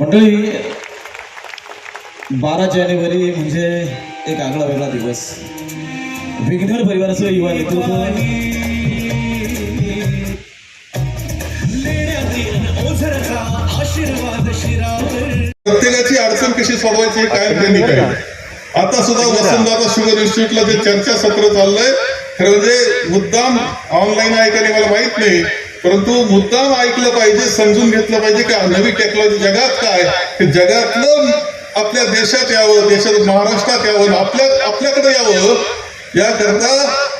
मंडळी बारा जानेवारी म्हणजे एक आगळा वेगळा दिवस. विघ्नर परिवाराचं युवा नेतृत्व. प्रत्येकाची अडचण कशी सोडवायची हे काय त्यांनी काय आता सुद्धा वसंतदादा शुगर इन्स्टिट्यूटला जे चर्चा सत्र चाललंय खरं म्हणजे मुद्दाम ऑनलाईन आहे का नाही मला माहीत नाही. परंतु मुद्दाम ऐकलं पाहिजे समजून घेतलं पाहिजे की नवी टेक्नॉलॉजी जगात काय जगातलं आपल्या देशात यावं देशात महाराष्ट्रात यावं आपल्या आपल्याकडे यावं याकरता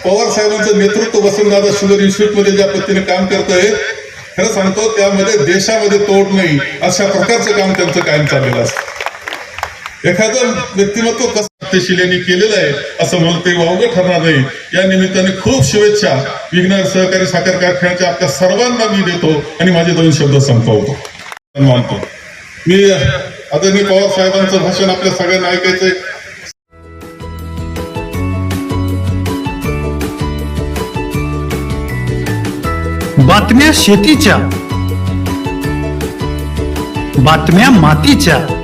पवार साहेबांचं नेतृत्व वसंतदादा शुगर इन्स्टिट्यूटमध्ये ज्या पद्धतीने काम करतंय खरं सांगतो त्यामध्ये देशामध्ये तोड नाही अशा प्रकारचं काम त्यांचं कायम चाललेलं असतं. एखादं व्यक्तिमत्व कसं यांनी केलेलं आहे असं मला ते वावगं ठरणार. नाही या निमित्ताने खूप शुभेच्छा. विघ्नर सहकारी साखर कारखान्याच्या आपल्या सर्वांना मी देतो आणि माझे दोन शब्द संपवतो. मानतो. मी आदरणीय पवार साहेबांचं भाषण आपल्या सगळ्यांना ऐकायचंय. बातम्या शेतीच्या. बातम्या मातीच्या.